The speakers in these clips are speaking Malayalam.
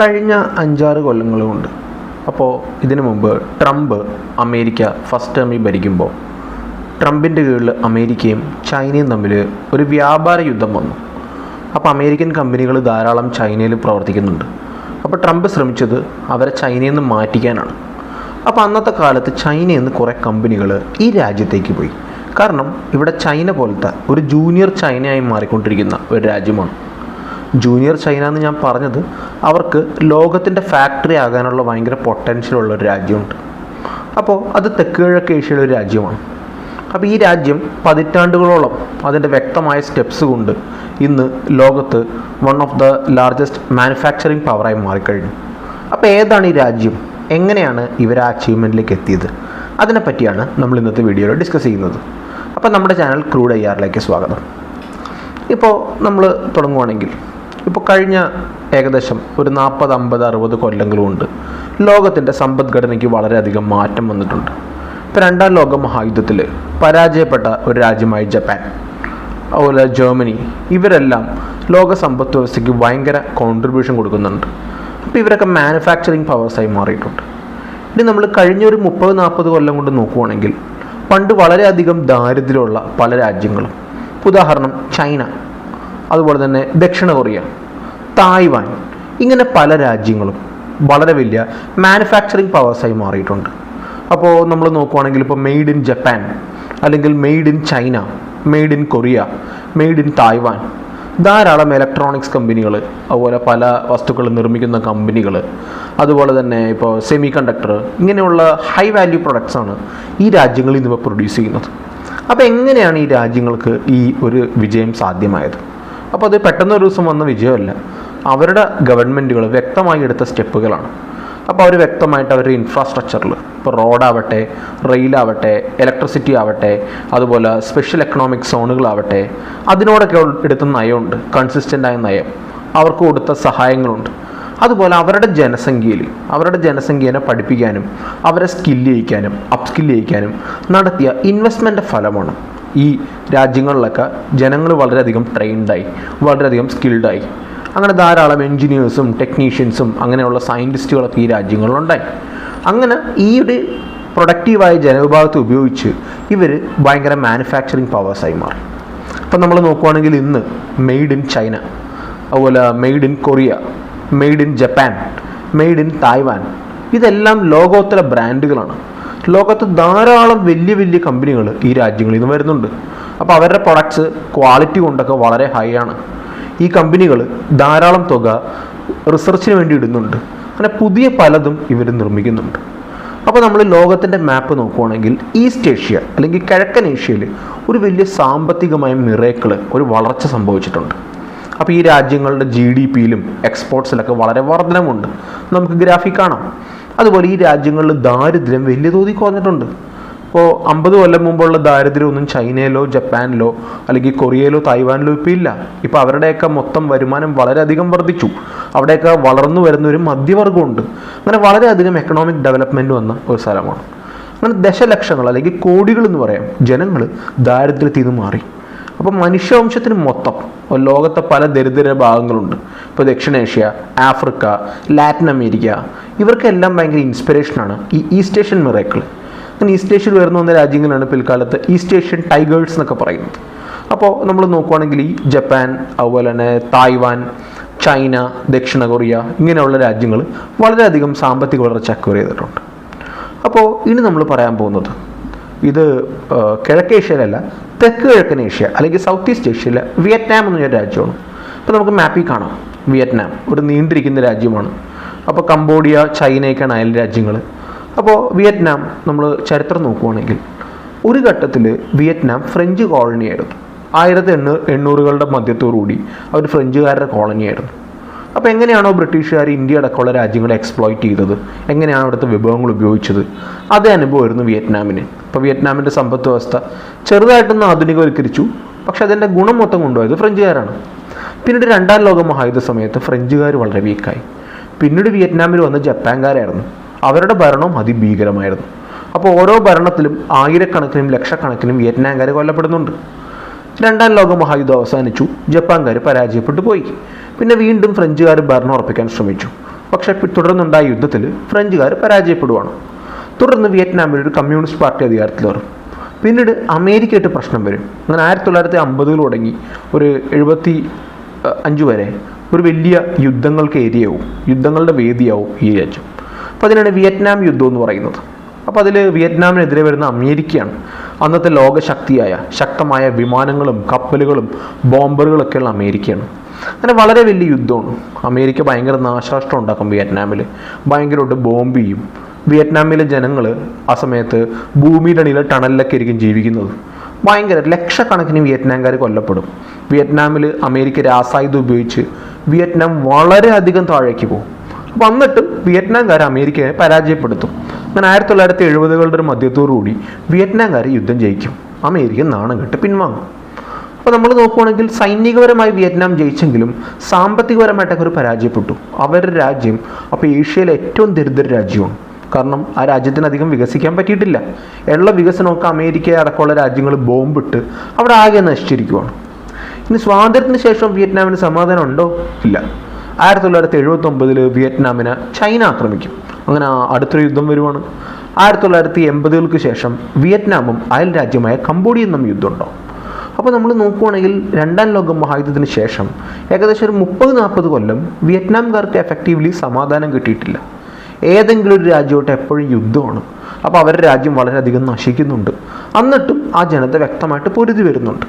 കഴിഞ്ഞ അഞ്ചാറ് കൊല്ലങ്ങളുമുണ്ട്. അപ്പോൾ ഇതിനു മുമ്പ് ട്രംപ് അമേരിക്ക ഫസ്റ്റ് ടേമിൽ ഭരിക്കുമ്പോൾ ട്രംപിന്റെ കീഴിൽ അമേരിക്കയും ചൈനയും തമ്മിൽ ഒരു വ്യാപാര യുദ്ധം വന്നു. അപ്പോൾ അമേരിക്കൻ കമ്പനികൾ ധാരാളം ചൈനയിൽ പ്രവർത്തിക്കുന്നുണ്ട്. അപ്പോൾ ട്രംപ് ശ്രമിച്ചത് അവരെ ചൈനയിൽ നിന്ന് മാറ്റിക്കാനാണ്. അപ്പോൾ അന്നത്തെ കാലത്ത് ചൈനയിൽ നിന്ന് കുറേ കമ്പനികൾ ഈ രാജ്യത്തേക്ക് പോയി. കാരണം ഇവിടെ ചൈന പോലത്തെ ഒരു ജൂനിയർ ചൈനയായി മാറിക്കൊണ്ടിരിക്കുന്ന ഒരു രാജ്യമാണ്. ജൂനിയർ ചൈന എന്ന് ഞാൻ പറഞ്ഞത് അവർക്ക് ലോകത്തിന്റെ ഫാക്ടറി ആകാനുള്ള ഭയങ്കര പൊട്ടൻഷ്യലുള്ള ഒരു രാജ്യമുണ്ട്. അപ്പോൾ അത് തെക്ക് കിഴക്ക് ഏഷ്യയിലെ ഒരു രാജ്യമാണ്. അപ്പോൾ ഈ രാജ്യം പതിറ്റാണ്ടുകളോളം അതിന്റെ വ്യക്തമായ സ്റ്റെപ്സ് കൊണ്ട് ഇന്ന് ലോകത്ത് one of the largest manufacturing പവറായി മാറിക്കഴിഞ്ഞു. അപ്പോൾ ഏതാണ് ഈ രാജ്യം? എങ്ങനെയാണ് ഇവർ ആ അച്ചീവ്മെന്റിലേക്ക് എത്തിയത്? അതിനെപ്പറ്റിയാണ് നമ്മൾ ഇന്നത്തെ വീഡിയോയിൽ ഡിസ്കസ് ചെയ്യുന്നത്. അപ്പോൾ നമ്മുടെ ചാനൽ ക്രൂഡ് ഐ ആറിലേക്ക് സ്വാഗതം. ഇപ്പോൾ നമ്മൾ തുടങ്ങുവാണെങ്കിൽ ഇപ്പോൾ കഴിഞ്ഞ ഏകദേശം ഒരു നാൽപ്പത് അമ്പത് അറുപത് കൊല്ലങ്ങളും ഉണ്ട്. ലോകത്തിന്റെ സമ്പദ്ഘടനയ്ക്ക് വളരെയധികം മാറ്റം വന്നിട്ടുണ്ട്. ഇപ്പോൾ രണ്ടാം ലോക മഹായുദ്ധത്തിൽ പരാജയപ്പെട്ട ഒരു രാജ്യമായി ജപ്പാൻ അതുപോലെ ജർമ്മനി ഇവരെല്ലാം ലോക സമ്പദ് വ്യവസ്ഥയ്ക്ക് ഭയങ്കര കോൺട്രിബ്യൂഷൻ കൊടുക്കുന്നുണ്ട്. അപ്പോൾ ഇവരൊക്കെ മാനുഫാക്ചറിങ് പവേഴ്സായി മാറിയിട്ടുണ്ട്. ഇനി നമ്മൾ കഴിഞ്ഞ ഒരു മുപ്പത് നാൽപ്പത് കൊല്ലം കൊണ്ട് നോക്കുവാണെങ്കിൽ പണ്ട് വളരെയധികം ദാരിദ്ര്യമുള്ള പല രാജ്യങ്ങളും. ഉദാഹരണം ചൈന. അതുപോലെ തന്നെ ദക്ഷിണ കൊറിയ തായ്വാൻ ഇങ്ങനെ പല രാജ്യങ്ങളും വളരെ വലിയ മാനുഫാക്ചറിങ് പവേഴ്സായി മാറിയിട്ടുണ്ട്. അപ്പോൾ നമ്മൾ നോക്കുവാണെങ്കിൽ ഇപ്പോൾ മെയ്ഡ് ഇൻ ജപ്പാൻ അല്ലെങ്കിൽ made in China made in Korea made in Taiwan ധാരാളം ഇലക്ട്രോണിക്സ് കമ്പനികൾ അതുപോലെ പല വസ്തുക്കൾ നിർമ്മിക്കുന്ന കമ്പനികൾ അതുപോലെ തന്നെ ഇപ്പോൾ സെമി കണ്ടക്ടർ ഇങ്ങനെയുള്ള ഹൈ വാല്യൂ പ്രൊഡക്ട്സാണ് ഈ രാജ്യങ്ങളിൽ നിന്ന് പ്രൊഡ്യൂസ് ചെയ്യുന്നത്. അപ്പോൾ എങ്ങനെയാണ് ഈ രാജ്യങ്ങൾക്ക് ഈ ഒരു വിജയം സാധ്യമായത്? അപ്പോൾ അത് പെട്ടെന്ന് ഒരു ദിവസം വന്ന വിജയമല്ല. അവരുടെ ഗവൺമെന്റുകൾ വ്യക്തമായി എടുത്ത സ്റ്റെപ്പുകളാണ്. അപ്പോൾ അവർ വ്യക്തമായിട്ട് അവരുടെ ഇൻഫ്രാസ്ട്രക്ചറിൽ ഇപ്പോൾ റോഡാവട്ടെ റെയിലാവട്ടെ ഇലക്ട്രിസിറ്റി ആവട്ടെ അതുപോലെ സ്പെഷ്യൽ എക്കണോമിക് സോണുകളാവട്ടെ അതിനോടൊക്കെ എടുത്ത നയമുണ്ട് കൺസിസ്റ്റന്റായ നയം. അവർക്ക് കൊടുത്ത സഹായങ്ങളുണ്ട്. അതുപോലെ അവരുടെ ജനസംഖ്യയിൽ അവരുടെ ജനസംഖ്യനെ പഠിപ്പിക്കാനും അവരെ സ്കില്ല് ചെയ്യിക്കാനും അപ്സ്കില്ല് ചെയ്യിക്കാനും നടത്തിയ ഇൻവെസ്റ്റ്മെന്റ് ഫലമാണ് ഈ രാജ്യങ്ങളിലൊക്കെ ജനങ്ങൾ വളരെയധികം ട്രെയിൻഡായി വളരെയധികം സ്കിൽഡായി അങ്ങനെ ധാരാളം എൻജിനീയേഴ്സും ടെക്നീഷ്യൻസും അങ്ങനെയുള്ള സയന്റിസ്റ്റുകളൊക്കെ ഈ രാജ്യങ്ങളിലുണ്ടായി. അങ്ങനെ ഈ ഒരു പ്രൊഡക്റ്റീവായ ജനവിഭാഗത്തെ ഉപയോഗിച്ച് ഇവർ ഭയങ്കര മാനുഫാക്ചറിങ് പവേഴ്സായി മാറി. ഇപ്പം നമ്മൾ നോക്കുവാണെങ്കിൽ ഇന്ന് മെയ്ഡ് ഇൻ ചൈന അതുപോലെ made in Korea made in Japan made in Taiwan ഇതെല്ലാം ലോകോത്തര ബ്രാൻഡുകളാണ് ലോകത്ത് ധാരാളം വലിയ വലിയ കമ്പനികൾ ഈ രാജ്യങ്ങളിൽ നിന്ന് വരുന്നുണ്ട്. അപ്പോൾ അവരുടെ പ്രൊഡക്ട്സ് ക്വാളിറ്റി കൊണ്ടൊക്കെ വളരെ ഹൈ ആണ്. ഈ കമ്പനികൾ ധാരാളം തുക റിസർച്ചിന് വേണ്ടി ഇടുന്നുണ്ട്. അങ്ങനെ പുതിയ പലതും ഇവർ നിർമ്മിക്കുന്നുണ്ട്. അപ്പോൾ നമ്മൾ ലോകത്തിന്റെ മാപ്പ് നോക്കുവാണെങ്കിൽ ഈസ്റ്റ് ഏഷ്യ അല്ലെങ്കിൽ കിഴക്കൻ ഏഷ്യയിൽ ഒരു വലിയ സാമ്പത്തികമായ മിറേക്കിൾ ഒരു വളർച്ച സംഭവിച്ചിട്ടുണ്ട്. അപ്പോൾ ഈ രാജ്യങ്ങളുടെ ജി ഡി പിയിലും എക്സ്പോർട്സിലൊക്കെ വളരെ വർധനമുണ്ട് നമുക്ക് ഗ്രാഫിക് കാണാം. അതുപോലെ ഈ രാജ്യങ്ങളിൽ ദാരിദ്ര്യം വലിയ തോതിൽ കുറഞ്ഞിട്ടുണ്ട്. ഇപ്പോൾ അമ്പത് കൊല്ലം മുമ്പുള്ള ദാരിദ്ര്യമൊന്നും ചൈനയിലോ ജപ്പാനിലോ അല്ലെങ്കിൽ കൊറിയയിലോ തായ്വാനിലോ ഇപ്പോൾ ഇല്ല. ഇപ്പോൾ അവരുടെയൊക്കെ മൊത്തം വരുമാനം വളരെയധികം വർദ്ധിച്ചു. അവിടെയൊക്കെ വളർന്നു വരുന്ന ഒരു മധ്യവർഗമുണ്ട് അങ്ങനെ വളരെയധികം എക്കണോമിക് ഡെവലപ്മെന്റ് വന്ന ഒരു സ്ഥലമാണ്. അങ്ങനെ ദശലക്ഷങ്ങൾ അല്ലെങ്കിൽ കോടികൾ എന്ന് പറയാം ജനങ്ങൾ ദാരിദ്ര്യത്തിൽ നിന്ന് മാറി. അപ്പോൾ മനുഷ്യവംശത്തിന് മൊത്തം ലോകത്തെ പല ദരിദ്ര ഭാഗങ്ങളുണ്ട്. ഇപ്പോൾ ദക്ഷിണേഷ്യ ആഫ്രിക്ക ലാറ്റിൻ അമേരിക്ക ഇവർക്കെല്ലാം ഭയങ്കര ഇൻസ്പിറേഷനാണ് ഈ ഈസ്റ്റ് ഏഷ്യൻ മിറേക്കിൾ അങ്ങനെ ഈസ്റ്റ് ഏഷ്യയിൽ വരുന്ന വന്ന രാജ്യങ്ങളാണ് പിൽക്കാലത്ത് ഈസ്റ്റ് ഏഷ്യൻ ടൈഗേഴ്സ് എന്നൊക്കെ പറയുന്നത്. അപ്പോൾ നമ്മൾ നോക്കുവാണെങ്കിൽ ഈ ജപ്പാൻ അതുപോലെ തന്നെ തായ്വാൻ ചൈന ദക്ഷിണ കൊറിയ ഇങ്ങനെയുള്ള രാജ്യങ്ങൾ വളരെയധികം സാമ്പത്തിക വളർച്ച അക്വയർ ചെയ്തിട്ടുണ്ട് അപ്പോൾ ഇനി നമ്മൾ പറയാൻ പോകുന്നത് ഇത് കിഴക്കേഷ്യയിലല്ല തെക്ക് കിഴക്കൻ ഏഷ്യ അല്ലെങ്കിൽ സൗത്ത് ഈസ്റ്റ് ഏഷ്യയിലെ വിയറ്റ്നാം എന്ന് പറഞ്ഞ രാജ്യമാണ്. അപ്പോൾ നമുക്ക് മാപ്പിൽ കാണാം. വിയറ്റ്നാം ഒരു നീണ്ടിരിക്കുന്ന രാജ്യമാണ്. അപ്പോൾ കംബോഡിയ ചൈനയൊക്കെയാണ് അയൽ രാജ്യങ്ങൾ അപ്പോൾ വിയറ്റ്നാം നമ്മൾ ചരിത്രം നോക്കുവാണെങ്കിൽ ഒരു ഘട്ടത്തിൽ വിയറ്റ്നാം ഫ്രഞ്ച് കോളനിയായിരുന്നു ആയിരത്തി എണ്ണൂ എണ്ണൂറുകളുടെ മധ്യത്തോടുകൂടി അവർ ഫ്രഞ്ചുകാരുടെ കോളനിയായിരുന്നു അപ്പോൾ എങ്ങനെയാണോ ബ്രിട്ടീഷുകാർ ഇന്ത്യ അടക്കമുള്ള രാജ്യങ്ങളെ എക്സ്പ്ലോയിറ്റ് ചെയ്തത്? എങ്ങനെയാണ് അവിടുത്തെ വിഭവങ്ങൾ ഉപയോഗിച്ചത്? അതേ അനുഭവമായിരുന്നു വിയറ്റ്നാമിന്. അപ്പോൾ വിയറ്റ്നാമിന്റെ സമ്പത്ത് വ്യവസ്ഥ ചെറുതായിട്ടൊന്ന് ആധുനികവൽക്കരിച്ചു. പക്ഷെ അതിന്റെ ഗുണം മൊത്തം കൊണ്ടുപോയത് ഫ്രഞ്ചുകാരാണ്. പിന്നീട് രണ്ടാം ലോക മഹായുദ്ധ സമയത്ത് ഫ്രഞ്ചുകാർ വളരെ വീക്കായി പിന്നീട് വിയറ്റ്നാമിൽ വന്ന ജപ്പാൻകാരായിരുന്നു. അവരുടെ ഭരണം അതിഭീകരമായിരുന്നു. അപ്പോൾ ഓരോ ഭരണത്തിലും ആയിരക്കണക്കിനും ലക്ഷക്കണക്കിനും വിയറ്റ്നാംകാർ കൊല്ലപ്പെടുന്നുണ്ട്. രണ്ടാം ലോക മഹായുദ്ധം അവസാനിച്ചു. ജപ്പാൻകാർ പരാജയപ്പെട്ടു പോയി. പിന്നെ വീണ്ടും ഫ്രഞ്ചുകാർ ഭരണം ഉറപ്പിക്കാൻ ശ്രമിച്ചു. പക്ഷേ തുടർന്നുണ്ടായ യുദ്ധത്തിൽ ഫ്രഞ്ചുകാർ പരാജയപ്പെടുവാണ്. തുടർന്ന് വിയറ്റ്നാമിൽ ഒരു കമ്മ്യൂണിസ്റ്റ് പാർട്ടി അധികാരത്തിൽ വരും. പിന്നീട് അമേരിക്കയായിട്ട് പ്രശ്നം വരും. അങ്ങനെ ആയിരത്തി തൊള്ളായിരത്തി അമ്പതുകൾ തുടങ്ങി. ഒരു എഴുപത്തി അഞ്ച് വരെ ഒരു വലിയ യുദ്ധങ്ങൾക്ക് ഏരിയയാവും യുദ്ധങ്ങളുടെ വേദിയാവും ഈ രാജ്യം. അപ്പോൾ അതിനാണ് വിയറ്റ്നാം യുദ്ധം എന്ന് പറയുന്നത്. അപ്പോൾ അതിൽ വിയറ്റ്നാമിനെതിരെ വരുന്ന അമേരിക്കയാണ് അന്നത്തെ ലോകശക്തിയായ ശക്തമായ വിമാനങ്ങളും കപ്പലുകളും ബോംബറുകളൊക്കെയുള്ള അമേരിക്കയാണ്. അങ്ങനെ വളരെ വലിയ യുദ്ധമാണ്. അമേരിക്ക ഭയങ്കര നാശനഷ്ടം ഉണ്ടാക്കും വിയറ്റ്നാമിൽ ഭയങ്കരമായിട്ട് ബോംബ് ചെയ്യും. വിയറ്റ്നാമിലെ ജനങ്ങൾ ആ സമയത്ത് ഭൂമിയുടെ അടിയിലെ ടണലിലൊക്കെ ആയിരിക്കും ജീവിക്കുന്നത്. ഭയങ്കര ലക്ഷക്കണക്കിന് വിയറ്റ്നാംകാർ കൊല്ലപ്പെടും. വിയറ്റ്നാമിൽ അമേരിക്ക രാസായുധം ഉപയോഗിച്ച് വിയറ്റ്നാം വളരെയധികം താഴേക്ക് പോകും. അപ്പം എന്നിട്ടും വിയറ്റ്നാംകാർ അമേരിക്കയെ പരാജയപ്പെടുത്തും. അങ്ങനെ ആയിരത്തി തൊള്ളായിരത്തി എഴുപതുകളുടെ ഒരു മധ്യത്തോടുകൂടി വിയറ്റ്നാംകാർ യുദ്ധം ജയിക്കും. അമേരിക്ക നാണം കെട്ട് പിൻവാങ്ങും. അപ്പോൾ നമ്മൾ നോക്കുവാണെങ്കിൽ സൈനികപരമായി വിയറ്റ്നാം ജയിച്ചെങ്കിലും സാമ്പത്തികപരമായിട്ടൊക്കെ ഒരു പരാജയപ്പെട്ടു. അവരുടെ രാജ്യം അപ്പോൾ ഏഷ്യയിലെ ഏറ്റവും ദരിദ്ര രാജ്യമാണ്. കാരണം ആ രാജ്യത്തിന് അധികം വികസിക്കാൻ പറ്റിയിട്ടില്ല. ഉള്ള വികസനമൊക്കെ അമേരിക്ക അടക്കമുള്ള രാജ്യങ്ങൾ ബോംബിട്ട് അവിടെ ആകെ നശിച്ചിരിക്കുവാണ്. ഇനി സ്വാതന്ത്ര്യത്തിന് ശേഷം വിയറ്റ്നാമിന് സമാധാനം ഉണ്ടോ? ഇല്ല. ആയിരത്തി തൊള്ളായിരത്തി എഴുപത്തി ഒമ്പതിൽ വിയറ്റ്നാമിനെ ചൈന ആക്രമിക്കും. അങ്ങനെ അടുത്തൊരു യുദ്ധം വരുവാണ്. ആയിരത്തി തൊള്ളായിരത്തി എൺപതുകൾക്ക് ശേഷം വിയറ്റ്നാമും അയൽ രാജ്യമായ കംബോഡിയ തമ്മിൽ യുദ്ധമുണ്ടാവും അപ്പോൾ നമ്മൾ നോക്കുവാണെങ്കിൽ രണ്ടാം ലോക മഹായുദ്ധത്തിന് ശേഷം ഏകദേശം ഒരു മുപ്പത് നാൽപ്പത് കൊല്ലം വിയറ്റ്നാംകാർക്ക് എഫക്റ്റീവ്ലി സമാധാനം കിട്ടിയിട്ടില്ല. ഏതെങ്കിലും ഒരു രാജ്യമായിട്ട് എപ്പോഴും യുദ്ധമാണ്. അപ്പോൾ അവരുടെ രാജ്യം വളരെയധികം നശിക്കുന്നുണ്ട്. എന്നിട്ടും ആ ജനത വ്യക്തമായിട്ട് പൊരുതി വരുന്നുണ്ട്.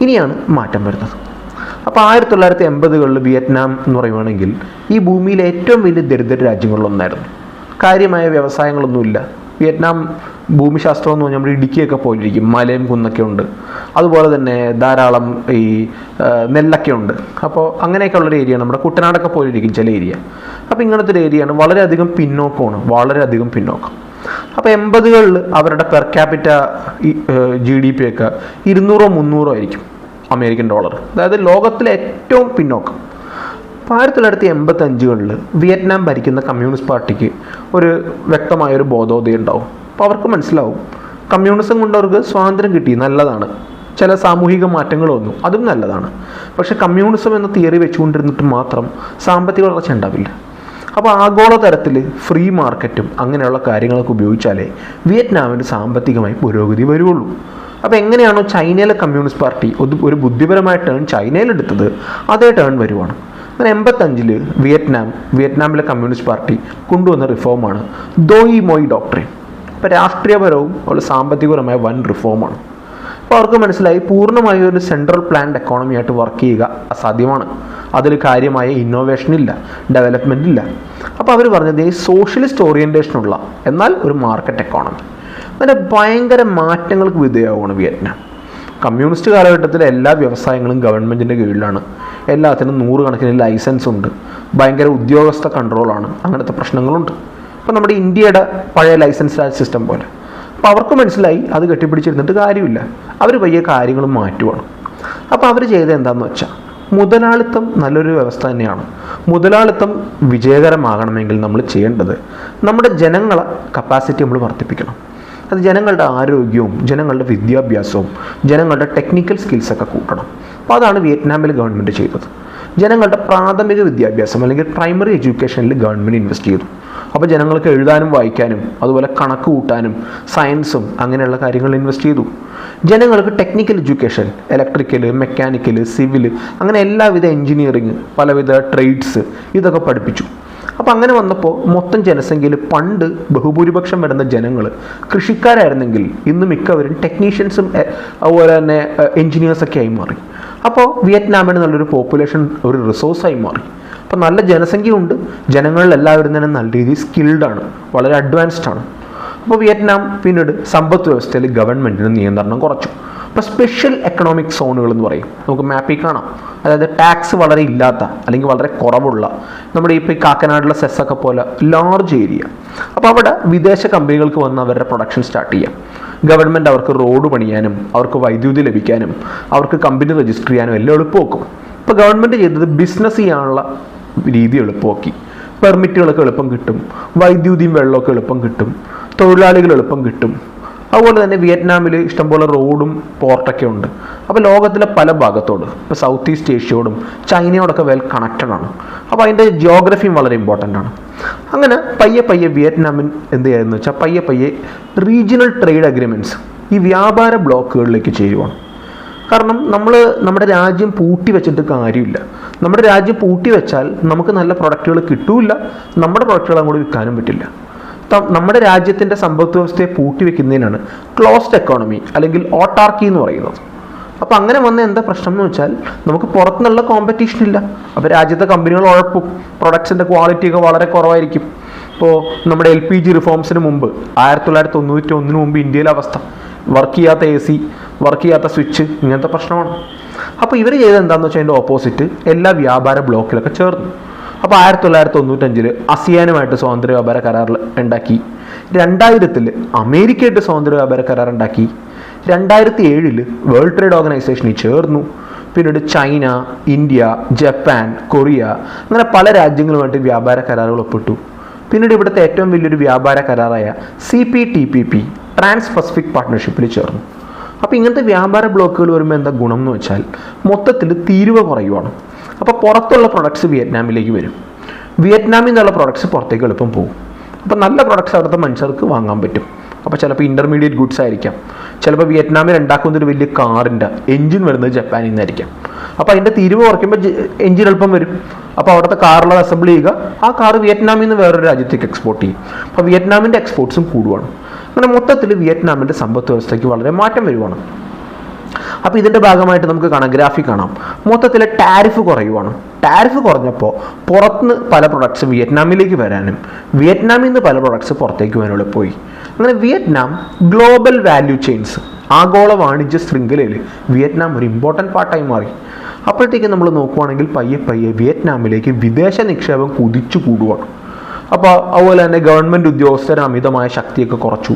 ഇനിയാണ് മാറ്റം വരുന്നത്. അപ്പോൾ ആയിരത്തി തൊള്ളായിരത്തി എൺപതുകളിൽ വിയറ്റ്നാം എന്ന് പറയുവാണെങ്കിൽ ഈ ഭൂമിയിലെ ഏറ്റവും വലിയ ദരിദ്ര രാജ്യങ്ങളിലൊന്നായിരുന്നു. കാര്യമായ വ്യവസായങ്ങളൊന്നുമില്ല. വിയറ്റ്നാം ഭൂമിശാസ്ത്രം എന്ന് പറഞ്ഞാൽ ഇടുക്കിയൊക്കെ പോലിരിക്കും മലയും കുന്നൊക്കെ ഉണ്ട്. അതുപോലെ തന്നെ ധാരാളം ഈ നെല്ലൊക്കെ ഉണ്ട്. അപ്പോൾ അങ്ങനെയൊക്കെ ഉള്ളൊരു ഏരിയയാണ് നമ്മുടെ കുട്ടനാടൊക്കെ പോലിരിക്കും ചില ഏരിയ അപ്പോൾ ഇങ്ങനത്തെ ഒരു ഏരിയയാണ് വളരെയധികം പിന്നോക്കമാണ്. വളരെയധികം പിന്നോക്കം. അപ്പോൾ എൺപതുകളിൽ അവരുടെ per capita G D P ഒക്കെ ഇരുന്നൂറോ മുന്നൂറോ ആയിരിക്കും അമേരിക്കൻ ഡോളർ. അതായത് ലോകത്തിലെ ഏറ്റവും പിന്നോക്കം. ആയിരത്തി തൊള്ളായിരത്തി എൺപത്തി അഞ്ചുകളിൽ വിയറ്റ്നാം ഭരിക്കുന്ന കമ്മ്യൂണിസ്റ്റ് പാർട്ടിക്ക് ഒരു വ്യക്തമായ ഒരു ബോധോദയം ഉണ്ടാവും അപ്പോൾ അവർക്ക് മനസ്സിലാവും കമ്മ്യൂണിസം കൊണ്ട് അവർക്ക് സ്വാതന്ത്ര്യം കിട്ടി നല്ലതാണ്. ചില സാമൂഹിക മാറ്റങ്ങൾ വന്നു അതും നല്ലതാണ്. പക്ഷേ കമ്മ്യൂണിസം എന്ന തിയറി വെച്ചുകൊണ്ടിരുന്നിട്ട് മാത്രം സാമ്പത്തിക വളർച്ച ഉണ്ടാവില്ല. അപ്പോൾ ആഗോള തരത്തിൽ ഫ്രീ മാർക്കറ്റും അങ്ങനെയുള്ള കാര്യങ്ങളൊക്കെ ഉപയോഗിച്ചാലേ വിയറ്റ്നാമിന് സാമ്പത്തികമായി പുരോഗതി വരുള്ളൂ അപ്പോൾ എങ്ങനെയാണോ ചൈനയിലെ കമ്മ്യൂണിസ്റ്റ് പാർട്ടി ഒരു ബുദ്ധിപരമായ ടേൺ ചൈനയിലെടുത്തത് അതേ ടേൺ വരുവാണ്. അങ്ങനെ എൺപത്തഞ്ചിൽ വിയറ്റ്നാം വിയറ്റ്നാമിലെ കമ്മ്യൂണിസ്റ്റ് പാർട്ടി കൊണ്ടുവന്ന റിഫോമാണ് ദോയി മോയ് ഡോക്ടറിൻ അപ്പോൾ രാഷ്ട്രീയപരവും അതുപോലെ സാമ്പത്തികപരമായ വൻ റിഫോമാണ്. അപ്പോൾ അവർക്ക് മനസ്സിലായി പൂർണമായും ഒരു സെൻട്രൽ പ്ലാൻഡ് എക്കോണമി ആയിട്ട് വർക്ക് ചെയ്യുക അസാധ്യമാണ്. അതിൽ കാര്യമായ ഇന്നോവേഷൻ ഇല്ല ഡെവലപ്മെന്റ് ഇല്ല. അപ്പോൾ അവർ പറഞ്ഞത് ഈ സോഷ്യലിസ്റ്റ് ഓറിയന്റേഷനുള്ള എന്നാൽ ഒരു മാർക്കറ്റ് എക്കോണമി അങ്ങനെ ഭയങ്കര മാറ്റങ്ങൾക്ക് വിധേയമാണ് വിയറ്റ്നാം. കമ്മ്യൂണിസ്റ്റ് കാലഘട്ടത്തിലെ എല്ലാ വ്യവസായങ്ങളും ഗവൺമെന്റിന്റെ കീഴിലാണ്. എല്ലാത്തിനും നൂറുകണക്കിന് ലൈസൻസ് ഉണ്ട്. ഭയങ്കര ഉദ്യോഗസ്ഥ കൺട്രോളാണ് അങ്ങനത്തെ പ്രശ്നങ്ങളുണ്ട്. അപ്പോൾ നമ്മുടെ ഇന്ത്യയുടെ പഴയ ലൈസൻസ് രാജ് സിസ്റ്റം പോലെ. അപ്പോൾ അവർക്ക് മനസ്സിലായി അത് കെട്ടിപ്പിടിച്ചിരുന്നിട്ട് കാര്യമില്ല. അവർ പയ്യെ കാര്യങ്ങൾ മാറ്റുവാണ്. അപ്പോൾ അവർ ചെയ്തത് എന്താണെന്ന് വെച്ചാൽ മുതലാളിത്തം നല്ലൊരു വ്യവസ്ഥ തന്നെയാണ്. മുതലാളിത്തം വിജയകരമാകണമെങ്കിൽ നമ്മൾ ചെയ്യേണ്ടത് നമ്മുടെ ജനങ്ങളെ കപ്പാസിറ്റി നമ്മൾ വർദ്ധിപ്പിക്കണം. അത് ജനങ്ങളുടെ ആരോഗ്യവും ജനങ്ങളുടെ വിദ്യാഭ്യാസവും ജനങ്ങളുടെ ടെക്നിക്കൽ സ്കിൽസൊക്കെ കൂട്ടണം. അപ്പോൾ അതാണ് വിയറ്റ്നാമിൽ ഗവൺമെന്റ് ചെയ്തത്. ജനങ്ങളുടെ പ്രാഥമിക വിദ്യാഭ്യാസം അല്ലെങ്കിൽ പ്രൈമറി എഡ്യൂക്കേഷനിൽ ഗവൺമെന്റ് ഇൻവെസ്റ്റ് ചെയ്തു. അപ്പോൾ ജനങ്ങൾക്ക് എഴുതാനും വായിക്കാനും അതുപോലെ കണക്ക് കൂട്ടാനും സയൻസും അങ്ങനെയുള്ള കാര്യങ്ങൾ ഇൻവെസ്റ്റ് ചെയ്തു. ജനങ്ങൾക്ക് technical education electrical mechanical civil അങ്ങനെ എല്ലാവിധ എഞ്ചിനീയറിങ് പലവിധ ട്രേഡ്സ് ഇതൊക്കെ പഠിപ്പിച്ചു. അപ്പോൾ അങ്ങനെ വന്നപ്പോൾ മൊത്തം ജനസംഖ്യയിൽ പണ്ട് ബഹുഭൂരിപക്ഷം വരുന്ന ജനങ്ങൾ കൃഷിക്കാരായിരുന്നെങ്കിൽ ഇന്ന് മിക്കവരും ടെക്നീഷ്യൻസും അതുപോലെ തന്നെ എൻജിനീയേഴ്സൊക്കെ ആയി മാറി. അപ്പോൾ വിയറ്റ്നാമിന് നല്ലൊരു പോപ്പുലേഷൻ ഒരു റിസോഴ്സായി മാറി. അപ്പോൾ നല്ല ജനസംഖ്യയുണ്ട് ജനങ്ങളിൽ എല്ലാവരും തന്നെ നല്ല രീതിയിൽ സ്കിൽഡാണ് വളരെ അഡ്വാൻസ്ഡ് ആണ്. അപ്പോൾ വിയറ്റ്നാം പിന്നീട് സമ്പദ് വ്യവസ്ഥയിൽ ഗവൺമെന്റിന് നിയന്ത്രണം കുറച്ചു. അപ്പോൾ സ്പെഷ്യൽ എക്കണോമിക് സോണുകൾ എന്ന് പറയും. നമുക്ക് മാപ്പിൽ കാണാം. അതായത് ടാക്സ് വളരെ ഇല്ലാത്ത അല്ലെങ്കിൽ വളരെ കുറവുള്ള നമ്മുടെ ഇപ്പോൾ ഈ കാക്കനാടുള്ള സെസ്സൊക്കെ പോലെ ലാർജ് ഏരിയ അപ്പോൾ അവിടെ വിദേശ കമ്പനികൾക്ക് വന്ന് അവരുടെ പ്രൊഡക്ഷൻ സ്റ്റാർട്ട് ചെയ്യാം. ഗവൺമെന്റ് അവർക്ക് റോഡ് പണിയാനും അവർക്ക് വൈദ്യുതി ലഭിക്കാനും അവർക്ക് കമ്പനി രജിസ്റ്റർ ചെയ്യാനും എല്ലാം എളുപ്പമാക്കും. ഇപ്പോൾ ഗവൺമെന്റ് ചെയ്തത് ബിസിനസ് ചെയ്യാനുള്ള രീതി എളുപ്പമാക്കി. പെർമിറ്റുകളൊക്കെ എളുപ്പം കിട്ടും. വൈദ്യുതിയും വെള്ളമൊക്കെ എളുപ്പം കിട്ടും. തൊഴിലാളികൾ എളുപ്പം കിട്ടും. അതുപോലെ തന്നെ വിയറ്റ്നാമിൽ ഇഷ്ടംപോലെ റോഡും പോർട്ടൊക്കെ ഉണ്ട്. അപ്പോൾ ലോകത്തിലെ പല ഭാഗത്തോട് ഇപ്പോൾ സൗത്ത് ഈസ്റ്റ് ഏഷ്യയോടും ചൈനയോടൊക്കെ വെൽ കണക്റ്റഡ് ആണ്. അപ്പോൾ അതിന്റെ ജിയോഗ്രഫിയും വളരെ ഇമ്പോർട്ടന്റ് ആണ്. അങ്ങനെ പയ്യെ പയ്യെ വിയറ്റ്നാമിൻ എന്ത് ചെയ്യുന്നു വെച്ചാൽ പയ്യെ പയ്യെ റീജിയണൽ ട്രേഡ് അഗ്രിമെന്റ്സ് ഈ വ്യാപാര ബ്ലോക്കുകളിലേക്ക് ചേരുവാണ്. കാരണം നമ്മൾ നമ്മുടെ രാജ്യം പൂട്ടി വെച്ചിട്ട് കാര്യമില്ല. നമ്മുടെ രാജ്യം പൂട്ടി വെച്ചാൽ നമുക്ക് നല്ല പ്രൊഡക്റ്റുകൾ കിട്ടൂല നമ്മുടെ പ്രൊഡക്റ്റുകൾ അങ്ങോട്ട് വിൽക്കാനും പറ്റില്ല. നമ്മുടെ രാജ്യത്തിന്റെ സമ്പദ് വ്യവസ്ഥയെ പൂട്ടിവെക്കുന്നതിനാണ് ക്ലോസ്ഡ് എക്കോണമി അല്ലെങ്കിൽ ഓട്ടാർക്കി എന്ന് പറയുന്നത്. അപ്പോൾ അങ്ങനെ വന്ന എന്താ പ്രശ്നം എന്ന് വെച്ചാൽ നമുക്ക് പുറത്തുനിന്നുള്ള കോമ്പറ്റീഷൻ ഇല്ല. അപ്പോൾ രാജ്യത്തെ കമ്പനികൾ ഉഴപ്പും പ്രൊഡക്ട്സിന്റെ ക്വാളിറ്റി ഒക്കെ വളരെ കുറവായിരിക്കും. ഇപ്പോൾ നമ്മുടെ എൽ പി ജി റിഫോംസിന് മുമ്പ് ആയിരത്തി തൊള്ളായിരത്തി തൊണ്ണൂറ്റി ഒന്നിന് മുമ്പ് ഇന്ത്യയിലെ അവസ്ഥ. വർക്ക് ചെയ്യാത്ത എ സി വർക്ക് ചെയ്യാത്ത സ്വിച്ച് ഇങ്ങനത്തെ പ്രശ്നമാണ്. അപ്പോൾ ഇവർ ചെയ്തത് എന്താണെന്ന് വെച്ചാൽ അതിന്റെ ഓപ്പോസിറ്റ് എല്ലാ വ്യാപാര ബ്ലോക്കിലൊക്കെ ചേർന്നു. അപ്പോൾ ആയിരത്തി തൊള്ളായിരത്തി തൊണ്ണൂറ്റഞ്ചിൽ അസിയാനുമായിട്ട് സ്വാതന്ത്ര്യ വ്യാപാര കരാറിൽ ഉണ്ടാക്കി. രണ്ടായിരത്തിൽ അമേരിക്കയായിട്ട് സ്വാതന്ത്ര്യ വ്യാപാര കരാർ ഉണ്ടാക്കി. രണ്ടായിരത്തി ഏഴിൽ വേൾഡ് ട്രേഡ് ഓർഗനൈസേഷനിൽ ചേർന്നു. പിന്നീട് ചൈന ഇന്ത്യ ജപ്പാൻ കൊറിയ അങ്ങനെ പല രാജ്യങ്ങളുമായിട്ട് വ്യാപാര കരാറുകൾ ഒപ്പിട്ടു. പിന്നീട് ഇവിടുത്തെ ഏറ്റവും വലിയൊരു വ്യാപാര കരാറായ C P T P P trans Pacific പാർട്ട്ണർഷിപ്പിൽ ചേർന്നു. അപ്പോൾ ഇങ്ങനത്തെ വ്യാപാര ബ്ലോക്കുകൾ വരുമ്പോൾ എന്താ ഗുണം എന്ന് വെച്ചാൽ മൊത്തത്തിൽ തീരുവ കുറയുവാണ്. അപ്പോൾ പുറത്തുള്ള പ്രൊഡക്ട്സ് വിയറ്റ്നാമിലേക്ക് വരും. വിയറ്റ്നാമിൽ നിന്നുള്ള പ്രൊഡക്ട്സ് പുറത്തേക്ക് എളുപ്പം പോകും. അപ്പോൾ നല്ല പ്രൊഡക്ട്സ് അവിടുത്തെ മനുഷ്യർക്ക് വാങ്ങാൻ പറ്റും. അപ്പോൾ ചിലപ്പോൾ ഇന്റർമീഡിയറ്റ് ഗുഡ്സ് ആയിരിക്കാം. ചിലപ്പോൾ വിയറ്റ്നാമിൽ ഉണ്ടാക്കുന്ന ഒരു വലിയ കാറിന്റെ എഞ്ചിൻ വരുന്നത് ജപ്പാനിൽ നിന്നായിരിക്കാം അപ്പോൾ അതിന്റെ തിരിവ് കുറയ്ക്കുമ്പോൾ എഞ്ചിൻ എളുപ്പം വരും. അപ്പോൾ അവിടുത്തെ കാറുള്ളത് അസംബിൾ ചെയ്യുക. ആ കാർ വിയറ്റ്നാമിൽ നിന്ന് വേറൊരു രാജ്യത്തേക്ക് എക്സ്പോർട്ട് ചെയ്യും. അപ്പോൾ വിയറ്റ്നാമിന്റെ എക്സ്പോർട്ട്സും കൂടുവാണ്. അങ്ങനെ മൊത്തത്തിൽ വിയറ്റ്നാമിന്റെ സമ്പദ് വ്യവസ്ഥയ്ക്ക് വളരെ മാറ്റം വരുവാണ്. അപ്പോൾ ഇതിന്റെ ഭാഗമായിട്ട് നമുക്ക് കാണാം ഗ്രാഫിക് കാണാം. മൊത്തത്തിൽ ടാരിഫ് കുറയുവാണ്. ടാരിഫ് കുറഞ്ഞപ്പോൾ പുറത്തുനിന്ന് പല പ്രൊഡക്ട്സ് വിയറ്റ്നാമിലേക്ക് വരാനും വിയറ്റ്നാമിൽ നിന്ന് പല പ്രൊഡക്ട്സ് പുറത്തേക്ക് വരാനുള്ള പോയി. അങ്ങനെ വിയറ്റ്നാം ഗ്ലോബൽ വാല്യൂ ചെയിൻസ് ആഗോള വാണിജ്യ ശൃംഖലയിൽ വിയറ്റ്നാം ഒരു ഇമ്പോർട്ടന്റ് പാർട്ടായി മാറി. അപ്പോഴത്തേക്ക് നമ്മൾ നോക്കുവാണെങ്കിൽ പയ്യെ പയ്യെ വിയറ്റ്നാമിലേക്ക് വിദേശ നിക്ഷേപം കുതിച്ചു കൂടുവാണ്. അപ്പോൾ അതുപോലെ തന്നെ ഗവൺമെന്റ് ഉദ്യോഗസ്ഥരെ അമിതമായ ശക്തിയൊക്കെ കുറച്ചു.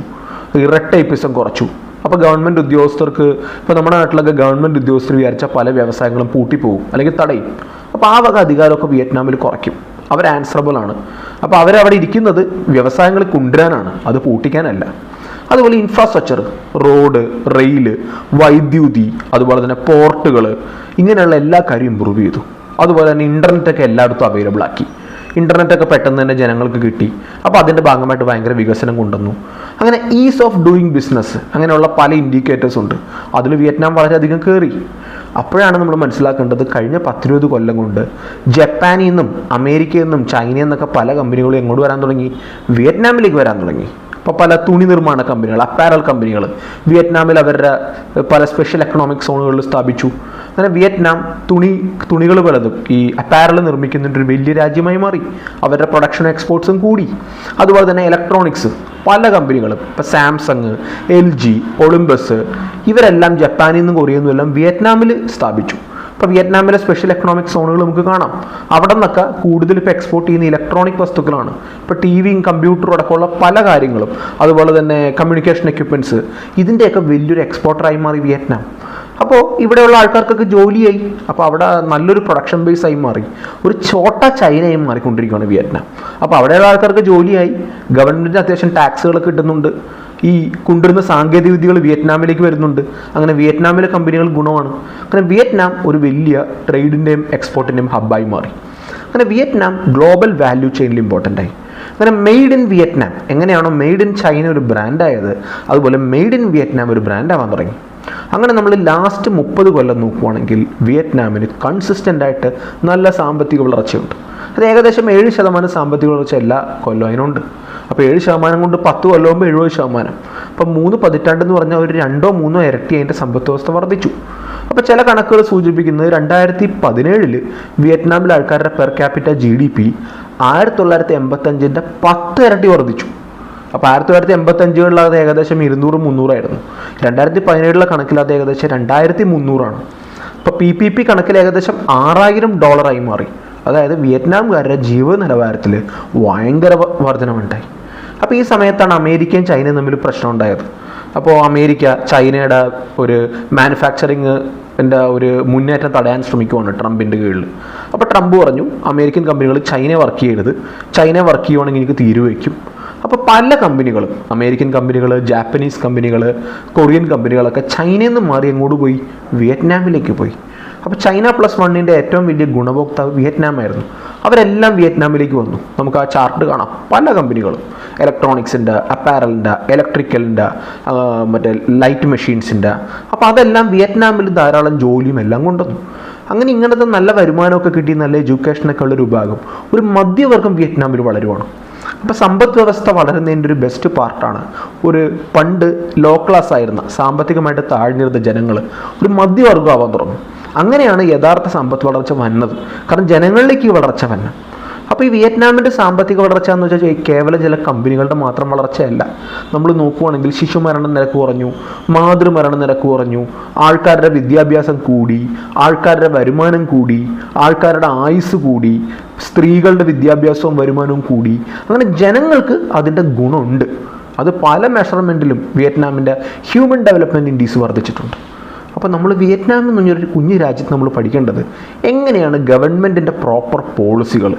ഇറട്ടൈപ്പിസം കുറച്ചു. അപ്പോൾ ഗവൺമെന്റ് ഉദ്യോഗസ്ഥർക്ക് ഇപ്പോൾ നമ്മുടെ നാട്ടിലൊക്കെ ഗവൺമെന്റ് ഉദ്യോഗസ്ഥർ വിചാരിച്ചാൽ പല വ്യവസായങ്ങളും പൂട്ടിപ്പോകും അല്ലെങ്കിൽ തടയും. അപ്പോൾ ആ വക അധികാരമൊക്കെ വിയറ്റ്നാമിൽ കുറയ്ക്കും. അവർ ആൻസറബിൾ ആണ്. അപ്പോൾ അവരവിടെ ഇരിക്കുന്നത് വ്യവസായങ്ങൾ കൊണ്ടുവരാനാണ് അത് പൂട്ടിക്കാനല്ല. അതുപോലെ ഇൻഫ്രാസ്ട്രക്ചർ റോഡ് റെയിൽ വൈദ്യുതി അതുപോലെ തന്നെ പോർട്ടുകൾ ഇങ്ങനെയുള്ള എല്ലാ കാര്യവും ഇമ്പ്രൂവ് ചെയ്തു. അതുപോലെ തന്നെ ഇന്റർനെറ്റൊക്കെ എല്ലായിടത്തും അവൈലബിൾ ആക്കി. ഇന്റർനെറ്റൊക്കെ പെട്ടെന്ന് തന്നെ ജനങ്ങൾക്ക് കിട്ടി. അപ്പോൾ അതിന്റെ ഭാഗമായിട്ട് ഭയങ്കര വികസനം കൊണ്ടുവന്നു. അങ്ങനെ ഈസ് ഓഫ് ഡൂയിങ് ബിസിനസ് അങ്ങനെയുള്ള പല ഇൻഡിക്കേറ്റേഴ്സ് ഉണ്ട്. അതിൽ വിയറ്റ്നാം വളരെയധികം കയറി അപ്പോഴാണ് നമ്മൾ മനസ്സിലാക്കേണ്ടത് കഴിഞ്ഞ പത്തിരുപത് കൊല്ലം കൊണ്ട് ജപ്പാനിൽ നിന്നും അമേരിക്കയിൽ നിന്നും ചൈനയിൽ നിന്നൊക്കെ പല കമ്പനികളും എങ്ങോട്ട് വരാൻ തുടങ്ങി? വിയറ്റ്നാമിലേക്ക് വരാൻ തുടങ്ങി. ഇപ്പോൾ പല തുണി നിർമ്മാണ കമ്പനികൾ അപ്പാരൽ കമ്പനികൾ വിയറ്റ്നാമിൽ അവരുടെ പല സ്പെഷ്യൽ എക്കണോമിക് സോണുകളിൽ സ്ഥാപിച്ചു. അങ്ങനെ വിയറ്റ്നാം തുണി തുണികൾ പലതും. ഈ അപ്പാരൽ നിർമ്മിക്കുന്നതിന്റെ ഒരു വലിയ രാജ്യമായി മാറി. അവരുടെ പ്രൊഡക്ഷൻ എക്സ്പോർട്സും കൂടി. അതുപോലെ തന്നെ ഇലക്ട്രോണിക്സ് പല കമ്പനികളും ഇപ്പോൾ സാംസങ് എൽ ജി ഒളിമ്പസ് ഇവരെല്ലാം ജപ്പാനിൽ നിന്നും കൊറിയയിൽ നിന്നും എല്ലാം വിയറ്റ്നാമിൽ സ്ഥാപിച്ചു. ഇപ്പോൾ വിയറ്റ്നാമിലെ സ്പെഷ്യൽ എക്കണോമിക് സോണുകൾ നമുക്ക് കാണാം. അവിടെ നിന്നൊക്കെ കൂടുതൽ ഇപ്പോൾ എക്സ്പോർട്ട് ചെയ്യുന്ന ഇലക്ട്രോണിക് വസ്തുക്കളാണ്. ഇപ്പോൾ ടി വിയും കമ്പ്യൂട്ടറും അടക്കമുള്ള പല കാര്യങ്ങളും. അതുപോലെ തന്നെ കമ്മ്യൂണിക്കേഷൻ എക്യുപ്മെന്റ്സ് ഇതിന്റെയൊക്കെ വലിയൊരു എക്സ്പോർട്ടറായി മാറി വിയറ്റ്നാം. അപ്പോൾ ഇവിടെയുള്ള ആൾക്കാർക്കൊക്കെ ജോലിയായി. അപ്പോൾ അവിടെ നല്ലൊരു പ്രൊഡക്ഷൻ ബേസ് ആയി മാറി. ഒരു ചോട്ട ചൈനയായി മാറിക്കൊണ്ടിരിക്കുകയാണ് വിയറ്റ്നാം. അപ്പോൾ അവിടെയുള്ള ആൾക്കാർക്ക് ജോലിയായി. ഗവൺമെന്റിന് അത്യാവശ്യം ടാക്സുകളൊക്കെ കിട്ടുന്നുണ്ട്. ഈ കൊണ്ടുവരുന്ന സാങ്കേതിക വിദ്യകൾ വിയറ്റ്നാമിലേക്ക് വരുന്നുണ്ട്. അങ്ങനെ വിയറ്റ്നാമിലെ കമ്പനികൾ ഗുണമാണ്. അങ്ങനെ വിയറ്റ്നാം ഒരു വലിയ ട്രേഡിന്റെയും എക്സ്പോർട്ടിന്റെയും ഹബ്ബായി മാറി. അങ്ങനെ വിയറ്റ്നാം ഗ്ലോബൽ വാല്യൂ ചെയിനിൽ ഇമ്പോർട്ടന്റ് ആയി. അങ്ങനെ മെയ്ഡ് ഇൻ വിയറ്റ്നാം. എങ്ങനെയാണോ മെയ്ഡ് ഇൻ ചൈന ഒരു ബ്രാൻഡായത് അതുപോലെ മെയ്ഡ് ഇൻ വിയറ്റ്നാം ഒരു ബ്രാൻഡാവാൻ തുടങ്ങി. അങ്ങനെ നമ്മൾ ലാസ്റ്റ് മുപ്പത് കൊല്ലം നോക്കുവാണെങ്കിൽ വിയറ്റ്നാമിന് കൺസിസ്റ്റന്റ് ആയിട്ട് നല്ല സാമ്പത്തിക വളർച്ചയുണ്ട്. അത് ഏകദേശം ഏഴ് ശതമാനം സാമ്പത്തിക വളർച്ച എല്ലാ കൊല്ലവും അതിനുണ്ട്. അപ്പോൾ ഏഴ് ശതമാനം കൊണ്ട് പത്ത് കൊല്ലമാകുമ്പോൾ എഴുപത് ശതമാനം. അപ്പം മൂന്ന് പതിറ്റാണ്ടെന്ന് പറഞ്ഞാൽ ഒരു രണ്ടോ മൂന്നോ ഇരട്ടി അതിന്റെ സമ്പത്ത് വ്യവസ്ഥ വർദ്ധിച്ചു. അപ്പോൾ ചില കണക്കുകൾ സൂചിപ്പിക്കുന്നത് രണ്ടായിരത്തി പതിനേഴിൽ വിയറ്റ്നാമിലെ ആൾക്കാരുടെ per capita G D P ആയിരത്തി തൊള്ളായിരത്തി എൺപത്തഞ്ചിന്റെ പത്ത് ഇരട്ടി വർദ്ധിച്ചു. അപ്പോൾ ആയിരത്തി തൊള്ളായിരത്തി എൺപത്തഞ്ചുകളിൽ അത് ഏകദേശം ഇരുന്നൂറ് മുന്നൂറായിരുന്നു. രണ്ടായിരത്തി പതിനേഴിലെ കണക്കിൽ അത് ഏകദേശം രണ്ടായിരത്തി മുന്നൂറാണ് അപ്പോൾ പി പി പി കണക്കിൽ ഏകദേശം ആറായിരം ഡോളറായി മാറി. അതായത് വിയറ്റ്നാംകാരുടെ ജീവിത നിലവാരത്തിൽ ഭയങ്കര വർധനമുണ്ടായി അപ്പോൾ ഈ സമയത്താണ് അമേരിക്കയും ചൈനയും തമ്മിൽ പ്രശ്നം ഉണ്ടായത് അപ്പോൾ അമേരിക്ക ചൈനയുടെ ഒരു മാനുഫാക്ചറിങ് എന്റെ ഒരു മുന്നേറ്റം തടയാൻ ശ്രമിക്കുവാണ് ട്രംപിന്റെ കീഴിൽ. അപ്പോൾ ട്രംപ് പറഞ്ഞു അമേരിക്കൻ കമ്പനികൾ ചൈന വർക്ക് ചെയ്യരുത്. ചൈന വർക്ക് ചെയ്യുവാണെങ്കിൽ എനിക്ക് തീരുവയ്ക്കും. അപ്പോൾ പല കമ്പനികളും അമേരിക്കൻ കമ്പനികൾ ജാപ്പനീസ് കമ്പനികൾ കൊറിയൻ കമ്പനികളൊക്കെ ചൈനയിൽ നിന്ന് മാറി അങ്ങോട്ട് പോയി വിയറ്റ്നാമിലേക്ക് പോയി. അപ്പോൾ ചൈന പ്ലസ് വണ്ണിന്റെ ഏറ്റവും വലിയ ഗുണഭോക്താവ് വിയറ്റ്നാമായിരുന്നു അവരെല്ലാം വിയറ്റ്നാമിലേക്ക് വന്നു. നമുക്ക് ആ ചാർട്ട് കാണാം. പല കമ്പനികളും. ഇലക്ട്രോണിക്സിന്റെ അപ്പാരലിന്റെ ഇലക്ട്രിക്കലിന്റെ മറ്റേ ലൈറ്റ് മെഷീൻസിന്റെ അപ്പോൾ അതെല്ലാം വിയറ്റ്നാമിൽ ധാരാളം ജോലിയും എല്ലാം കൊണ്ടുവന്നു. അങ്ങനെ ഇങ്ങനത്തെ നല്ല വരുമാനമൊക്കെ കിട്ടി നല്ല എഡ്യൂക്കേഷനൊക്കെ ഉള്ള ഒരു വിഭാഗം. ഒരു മധ്യവർഗം വിയറ്റ്നാമിൽ വളരുവാണ്. അപ്പോൾ സമ്പദ് വ്യവസ്ഥ വളരുന്നതിന്റെ ഒരു ബെസ്റ്റ് പാർട്ടാണ് ഒരു പണ്ട് ലോ ക്ലാസ് ആയിരുന്ന സാമ്പത്തികമായിട്ട് താഴ്ന്നിരുന്ന ജനങ്ങൾ ഒരു മധ്യവർഗമാവാൻ തുടങ്ങും. അങ്ങനെയാണ് യഥാർത്ഥ സമ്പദ് വളർച്ച വന്നത്. കാരണം ജനങ്ങളിലേക്ക് ഈ വളർച്ച വന്നു. അപ്പോൾ ഈ വിയറ്റ്നാമിന്റെ സാമ്പത്തിക വളർച്ച എന്ന് വെച്ചാൽ കേവലം ചില കമ്പനികളുടെ മാത്രം വളർച്ചയല്ല. നമ്മൾ നോക്കുവാണെങ്കിൽ ശിശുമരണ നിരക്ക് കുറഞ്ഞു മാതൃമരണ നിരക്ക് കുറഞ്ഞു ആൾക്കാരുടെ വിദ്യാഭ്യാസം കൂടി ആൾക്കാരുടെ വരുമാനം കൂടി ആൾക്കാരുടെ ആയുസ് കൂടി സ്ത്രീകളുടെ വിദ്യാഭ്യാസവും വരുമാനവും കൂടി. അങ്ങനെ ജനങ്ങൾക്ക് അതിന്റെ ഗുണമുണ്ട്. അത് പല മെഷർമെന്റിലും വിയറ്റ്നാമിന്റെ ഹ്യൂമൻ ഡെവലപ്മെന്റ് ഇൻഡീസ് വർദ്ധിച്ചിട്ടുണ്ട്. അപ്പോൾ നമ്മൾ വിയറ്റ്നാം എന്ന് പറഞ്ഞൊരു കുഞ്ഞു രാജ്യത്ത് നമ്മൾ പഠിക്കേണ്ടത് എങ്ങനെയാണ് ഗവൺമെന്റിന്റെ പ്രോപ്പർ പോളിസികൾ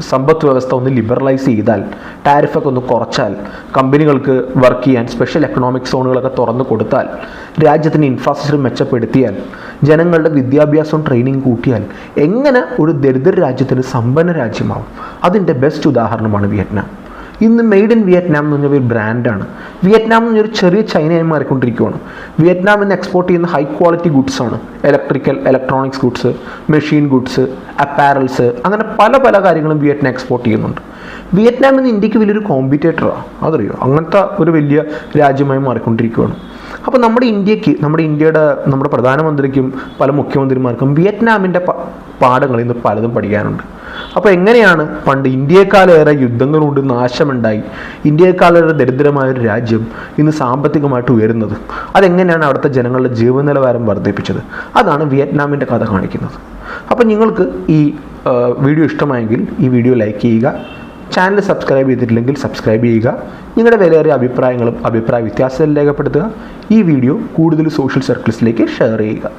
സമ്പദ് വ്യവസ്ഥ ഒന്ന് ലിബറലൈസ് ചെയ്താൽ ടാരിഫൊക്കെ ഒന്ന് കുറച്ചാൽ കമ്പനികൾക്ക് വർക്ക് ചെയ്യാൻ സ്പെഷ്യൽ എക്കണോമിക് സോണുകളൊക്കെ തുറന്നു കൊടുത്താൽ രാജ്യത്തിന് ഇൻഫ്രാസ്ട്രക്ചർ മെച്ചപ്പെടുത്തിയാൽ ജനങ്ങളുടെ വിദ്യാഭ്യാസവും ട്രെയിനിങ് കൂട്ടിയാൽ എങ്ങനെ ഒരു ദരിദ്ര രാജ്യത്തിന് സമ്പന്ന രാജ്യമാവും? അതിന്റെ ബെസ്റ്റ് ഉദാഹരണമാണ് വിയറ്റ്നാം. ഇന്ന് മെയ്ഡ് ഇൻ വിയറ്റ്നാം എന്ന് പറഞ്ഞ ഒരു ബ്രാൻഡാണ് വിയറ്റ്നാം എന്ന് പറഞ്ഞൊരു ചെറിയ ചൈനയായി മാറിക്കൊണ്ടിരിക്കുകയാണ് വിയറ്റ്നാം ഇന്ന് എക്സ്പോർട്ട് ചെയ്യുന്ന high quality ഗുഡ്സാണ് electrical electronics goods machine goods apparels അങ്ങനെ പല പല കാര്യങ്ങളും വിയറ്റ്നാം എക്സ്പോർട്ട് ചെയ്യുന്നുണ്ട്. വിയറ്റ്നാം ഇന്ന് ഇന്ത്യയ്ക്ക് വലിയൊരു കോമ്പറ്റേറ്ററാണ് അതറിയോ? അങ്ങനത്തെ ഒരു വലിയ രാജ്യമായി മാറിക്കൊണ്ടിരിക്കുകയാണ് അപ്പോൾ നമ്മുടെ ഇന്ത്യയ്ക്ക് നമ്മുടെ ഇന്ത്യയുടെ നമ്മുടെ പ്രധാനമന്ത്രിക്കും പല മുഖ്യമന്ത്രിമാർക്കും വിയറ്റ്നാമിന്റെ പാഠങ്ങൾ ഇന്ന് പലതും പഠിക്കാനുണ്ട്. അപ്പോൾ എങ്ങനെയാണ് പണ്ട് ഇന്ത്യയെക്കാളേറെ യുദ്ധങ്ങൾ കൊണ്ട് നാശമുണ്ടായി. ഇന്ത്യയെക്കാളേറെ ദരിദ്രമായ ഒരു രാജ്യം ഇന്ന് സാമ്പത്തികമായിട്ട് ഉയരുന്നത്. അതെങ്ങനെയാണ് അവിടുത്തെ ജനങ്ങളുടെ ജീവന നിലവാരം വർദ്ധിപ്പിച്ചത്? അതാണ് വിയറ്റ്നാമിന്റെ കഥ കാണിക്കുന്നത്. അപ്പോൾ നിങ്ങൾക്ക് ഈ വീഡിയോ ഇഷ്ടമായെങ്കിൽ ഈ വീഡിയോ ലൈക്ക് ചെയ്യുക ചാനൽ സബ്സ്ക്രൈബ് ചെയ്തിട്ടില്ലെങ്കിൽ സബ്സ്ക്രൈബ് ചെയ്യുക നിങ്ങളുടെ വിലയേറിയ അഭിപ്രായങ്ങളും അഭിപ്രായ വ്യത്യാസവും രേഖപ്പെടുത്തുക ഈ വീഡിയോ കൂടുതൽ സോഷ്യൽ സർക്കിൾസിലേക്ക് ഷെയർ ചെയ്യുക.